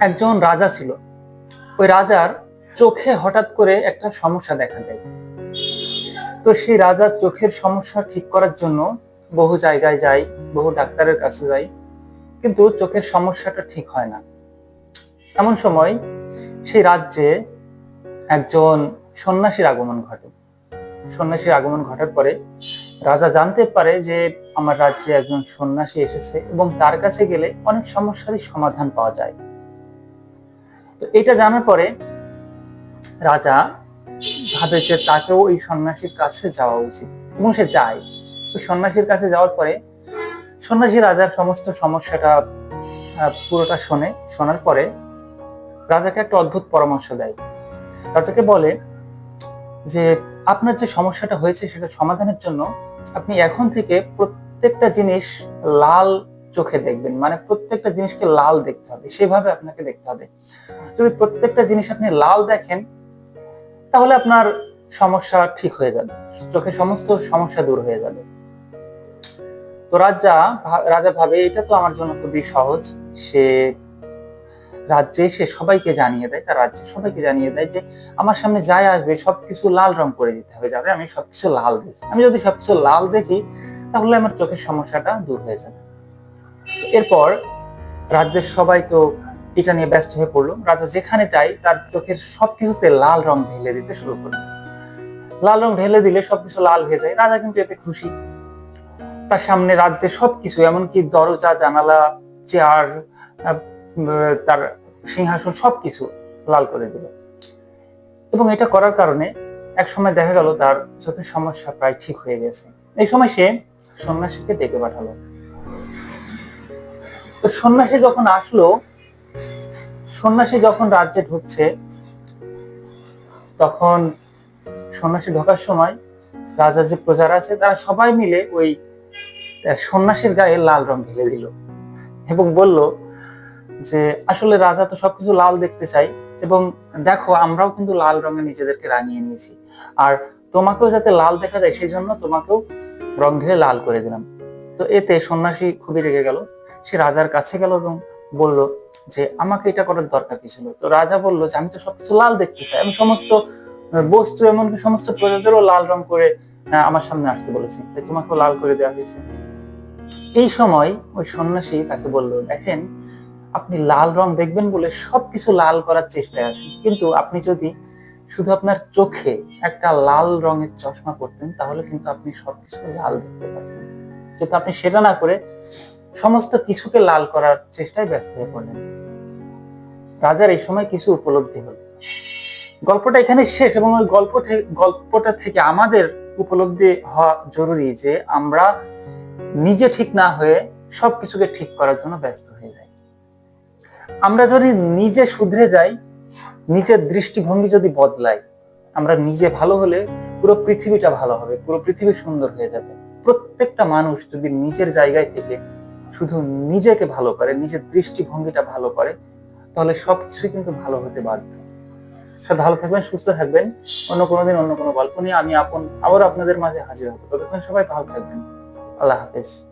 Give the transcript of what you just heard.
একজন রাজা ছিল। ওই রাজার চোখে হঠাৎ করে একটা সমস্যা দেখা দেয়। তো সেই রাজার চোখের সমস্যা ঠিক করার জন্য বহু জায়গায় যাই, বহু ডাক্তারের কাছে যাই, কিন্তু চোখের সমস্যাটা ঠিক হয় না। এমন সময় সেই রাজ্যে একজন সন্ন্যাসীর আগমন ঘটে। সন্ন্যাসীর আগমন ঘটার পরে রাজা জানতে পারে যে আমার রাজ্যে একজন সন্ন্যাসী এসেছে এবং তার কাছে গেলে অনেক সমস্যারই সমাধান পাওয়া যায়। তো এটা জানার পরে রাজা ভাবে যে তাকেও ওই সন্ন্যাসীর কাছে যাওয়া উচিত এবং সে যায়। ওই সন্ন্যাসীর কাছে যাওয়ার পরে সন্ন্যাসী রাজার সমস্ত সমস্যাটা পুরোটা শোনে। শোনার পরে রাজাকে একটা অদ্ভুত পরামর্শ দেয়। রাজাকে বলে যে আপনার যে সমস্যাটা হয়েছে সেটা সমাধানের জন্য আপনি এখন থেকে প্রত্যেকটা জিনিস লাল চোখে দেখবেন। মানে প্রত্যেকটা জিনিসকে লাল দেখতে হবে। সেভাবে আপনাকে দেখতে হবে। যদি প্রত্যেকটা জিনিস আপনি লাল দেখেন, তাহলে আপনার সমস্যা ঠিক হয়ে যাবে। চোখে সমস্ত সমস্যা দূর হয়ে যাবে। তো রাজা রাজা ভাবে, এটা তো আমার জন্য খুবই সহজ। সে রাজ্যে সে সবাইকে জানিয়ে দেয়, তার রাজ্যে সবাইকে জানিয়ে দেয় যে, আমার সামনে যাই আসবে, সবকিছু লাল রং করে দিতে হবে, যাতে আমি সবকিছু লাল দেখি। আমি যদি সবকিছু লাল দেখি, তাহলে আমার চোখের সমস্যাটা দূর হয়ে যাবে। এরপর রাজ্যের সবাই তো এটা নিয়ে ব্যস্ত হয়ে পড়ল। রাজা যেখানে যায় তার চোখের সবকিছুতে লাল রং ঢেলে দিতে শুরু করল। লাল রং ঢেলে দিলে সবকিছু লাল হয়ে যায়। রাজা কিন্তু এতে খুশি। তার সামনে রাজ্যের সবকিছু, এমনকি দরজা, জানালা, চেয়ার তার সিংহাসন সবকিছু লাল করে দিল। এবং এটা করার কারণে এক সময় দেখা গেল তার চোখের সমস্যা প্রায় ঠিক হয়ে গেছে। এই সময় সে সন্ন্যাসীকে ডেকে পাঠালো। সন্ন্যাসী যখন আসলো, সন্ন্যাসী যখন রাজ্যে ঢুকছে, তখন সন্ন্যাসী ঢোকার সময় রাজা যে প্রজারা আছে, তারা সবাই মিলে ওই সন্ন্যাসীর গায়ে লাল রং ঢেলে দিল এবং বলল যে আসলে রাজা তো সবকিছু লাল দেখতে চাই এবং দেখো আমরাও কিন্তু লাল রঙে নিজেদেরকে রাঙিয়ে নিয়েছি। আর তোমাকেও যাতে লাল দেখা যায় সেই জন্য তোমাকেও রং ঢেলে লাল করে দিলাম। তো এতে সন্ন্যাসী খুবই রেগে গেল। সে রাজার কাছে গেল এবং বলল যে, আমাকে এটা করার দরকার কি ছিল? তো রাজা বলল যে, আমি তো সবকিছু লাল দেখতে চাই। আমি সমস্ত বস্তু এমনকি সমস্ত প্রজাদেরও লাল রং করে আমার সামনে আসতে বলেছি। তাই তোমাকেও লাল করে দেওয়া হয়েছে। এই সময় ওই সন্ন্যাসী তাকে বলল, দেখেন আপনি লাল রং দেখবেন বলে সবকিছু লাল করার চেষ্টায় আছেন। কিন্তু আপনি যদি শুধু আপনার চোখে একটা লাল রঙের চশমা পরতেন, তাহলে কিন্তু আপনি সবকিছু লাল দেখতে পারতেন। কিন্তু আপনি সেটা না করে সমস্ত কিছুকে লাল করার চেষ্টায় ব্যস্ত হয়ে পড়লেন। রাজার এই সময় কিছু উপলব্ধি হল। গল্পটা এখানে শেষ এবং ওই গল্প গল্পটা থেকে আমাদের উপলব্ধি হওয়া জরুরি যে আমরা নিজে ঠিক না হয়ে সবকিছুকে ঠিক করার জন্য ব্যস্ত হয়ে যাই। আমরা যদি নিজে শুধরে যাই, নিজের দৃষ্টিভঙ্গি যদি বদলাই, আমরা নিজে ভালো হলে পুরো পৃথিবীটা ভালো হবে, পুরো পৃথিবী সুন্দর হয়ে যাবে। প্রত্যেকটা মানুষ যদি নিজের জায়গায় থেকে শুধু নিজেকে ভালো করে, নিজের দৃষ্টিভঙ্গিটা ভালো করে, তাহলে সবকিছু কিন্তু ভালো হতে বাধ্য। সব ভালো থাকবেন, সুস্থ থাকবেন। অন্য কোনো দিন অন্য কোনো গল্প নিয়ে আমি আপন আবার আপনাদের মাঝে হাজির হব। ততক্ষণ সবাই ভালো থাকবেন। আল্লাহ হাফেজ।